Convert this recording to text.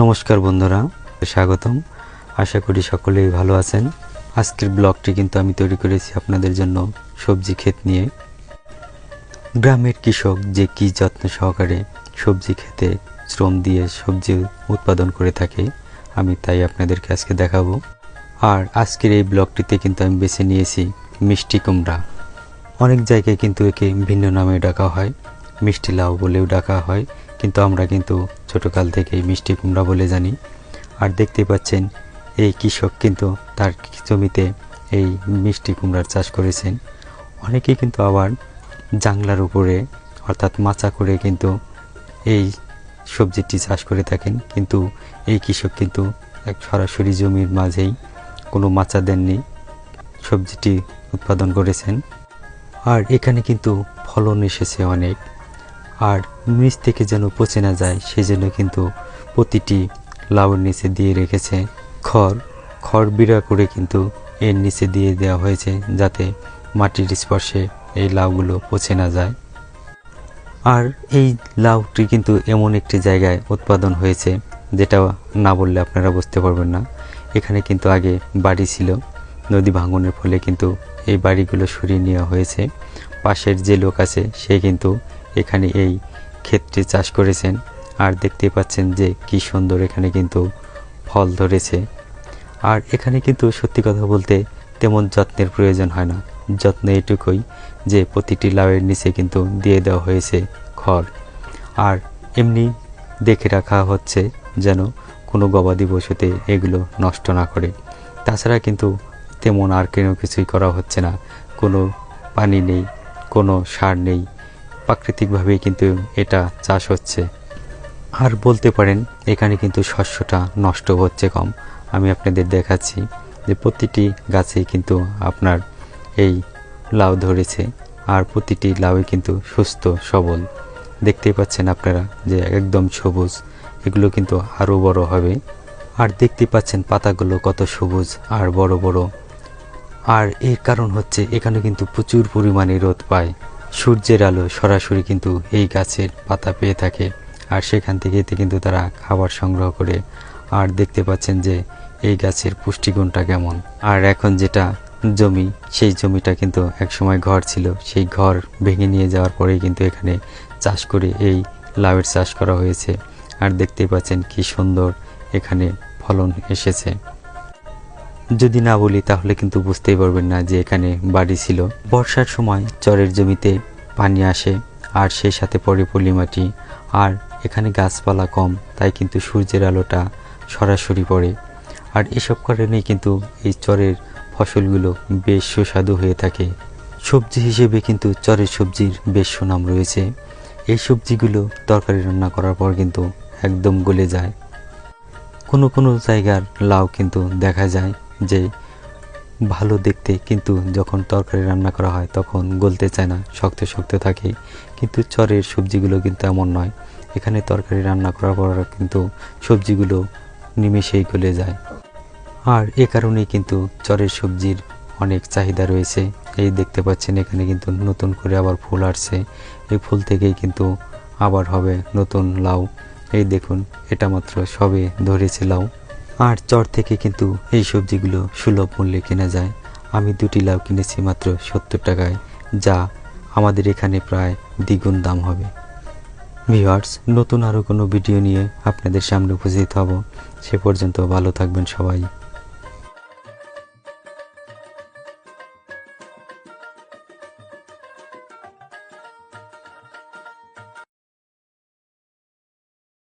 নমস্কার বন্ধুরা, স্বাগতম। আশা করি সকলেই ভালো আছেন। আজকের ব্লগটি কিন্তু আমি তৈরি করেছি আপনাদের জন্য সবজি ক্ষেত নিয়ে। গ্রামের কৃষক যে কি যত্ন সহকারে সবজি খেতে শ্রম দিয়ে সবজি উৎপাদন করে থাকে, আমি তাই আপনাদেরকে আজকে দেখাবো। আর আজকের এই ব্লগটিতে কিন্তু আমি বেছে নিয়েছি মিষ্টি কুমড়া। অনেক জায়গায় কিন্তু একে ভিন্ন নামে ডাকা হয়, মিষ্টি লাউ বলেও ডাকা হয় কিন্তু আমরা কিন্তু ছোটকাল থেকেই মিষ্টি কুমড়া বলে জানি। আর দেখতে পাচ্ছেন, এই কৃষক কিন্তু তার জমিতে এই মিষ্টি কুমড়ার চাষ করেছেন। অনেকেই কিন্তু আবার জাংলার উপরে অর্থাৎ মাচা করে কিন্তু এই সবজিটি চাষ করে থাকেন। কিন্তু এই কৃষক কিন্তু এক সরাসরি জমির মাঝেই কোনো মাচা দেননি, সবজিটি উৎপাদন করেছেন। আর এখানে কিন্তু ফলন এসেছে অনেক। আর নিচ থেকে যেন পচে না যায়, সেজন্য কিন্তু প্রতিটি লাউয়ের নিচে দিয়ে রেখেছে খড়। খড় বিড়া করে কিন্তু এর নিচে দিয়ে দেওয়া হয়েছে যাতে মাটির স্পর্শে এই লাউগুলো পচে না যায়। আর এই লাউটি কিন্তু এমন একটি জায়গায় উৎপাদন হয়েছে, যেটা না বললে আপনারা বুঝতে পারবেন না। এখানে কিন্তু আগে বাড়ি ছিল, নদী ভাঙনের ফলে কিন্তু এই বাড়িগুলো সরিয়ে নেওয়া হয়েছে। পাশের যে লোক আছে, সে কিন্তু এখানে এই ক্ষেতটি চাষ করেছেন। আর দেখতে পাচ্ছেন যে কি সুন্দর এখানে কিন্তু ফল ধরেছে। আর এখানে কিন্তু সত্যি কথা বলতে তেমন যত্নের প্রয়োজন হয় না। যত্ন এটুকুই যে প্রতিটি লাউয়ের নিচে কিন্তু দিয়ে দেওয়া হয়েছে খড়। আর এমনি দেখে রাখা হচ্ছে যেন কোনো গবাদি পশুতে এগুলো নষ্ট না করে। তাছাড়া কিন্তু তেমন আর কোনো কিছুই করা হচ্ছে না। কোনো পানি নেই, কোনো সার নেই। প্রাকৃতিকভাবেই কিন্তু এটা চাষ হচ্ছে। আর বলতে পারেন, এখানে কিন্তু শস্যটা নষ্ট হচ্ছে কম। আমি আপনাদের দেখাচ্ছি যে প্রতিটি গাছেই কিন্তু আপনার এই লাউ ধরেছে, আর প্রতিটি লাউই কিন্তু সুস্থ, সবল। দেখতেই পাচ্ছেন আপনারা যে একদম সবুজ, এগুলো কিন্তু আরও বড় হবে। আর দেখতে পাচ্ছেন পাতাগুলো কত সবুজ আর বড় বড়। আর এর কারণ হচ্ছে, এখানে কিন্তু প্রচুর পরিমাণে রোদ পায়। সূর্যের আলো সরাসরি কিন্তু এই গাছের পাতা পেয়ে থাকে। আর সেখান থেকে কিন্তু তারা খাবার সংগ্রহ করে। আর দেখতে পাচ্ছেন যে এই গাছের পুষ্টিগুণটা কেমন। আর এখন যেটা জমি, সেই জমিটা কিন্তু একসময় ঘর ছিল। সেই ঘর ভেঙে নিয়ে যাওয়ার পরেই কিন্তু এখানে চাষ করে এই লাউয়ের চাষ করা হয়েছে। আর দেখতেই পাচ্ছেন কি সুন্দর এখানে ফলন এসেছে। যদি না বলি, তাহলে কিন্তু বুঝতেই পারবেন না যে এখানে বাড়ি ছিল। বর্ষার সময় চরের জমিতে পানি আসে, আর সেই সাথে পড়ে পলি মাটি আর এখানে গাছপালা কম, তাই কিন্তু সূর্যের আলোটা সরাসরি পড়ে। আর এসব কারণেই কিন্তু এই চরের ফসলগুলো বেশ সুস্বাদু হয়ে থাকে। সবজি হিসেবে কিন্তু চরের সবজির বেশ সুনাম রয়েছে। এই সবজিগুলো তরকারি রান্না করার পর কিন্তু একদম গলে যায়। কোনো কোনো জায়গার লাউ কিন্তু দেখা যায়। যে ভালো দেখতে, কিন্তু যখন তরকারি রান্না করা হয় তখন গলতে চায় না, শক্ত শক্ত থাকে। কিন্তু চরের সবজিগুলো কিন্তু এমন নয়। এখানে তরকারি রান্না করার পর কিন্তু সবজিগুলো নিমেষেই গলে যায়। আর এ কারণেই কিন্তু চরের সবজির অনেক চাহিদা রয়েছে। এই দেখতে পাচ্ছেন, এখানে কিন্তু নতুন করে আবার ফুল আসছে। এই ফুল থেকেই কিন্তু আবার হবে নতুন লাউ। এই দেখুন, এটা মাত্র সবে ধরেছে লাউ। আর চর থেকে কিন্তু এই সবজিগুলো সুলভ মূল্যে কেনা যায়। আমি দুটি লাউ কিনেছি মাত্র সত্তর টাকায়, যা আমাদের এখানে প্রায় দ্বিগুণ দাম হবে। ভিওয়ার্স নতুন আরও কোনো ভিডিও নিয়ে আপনাদের সামনে উপস্থিত হব। সে পর্যন্ত ভালো থাকবেন সবাই।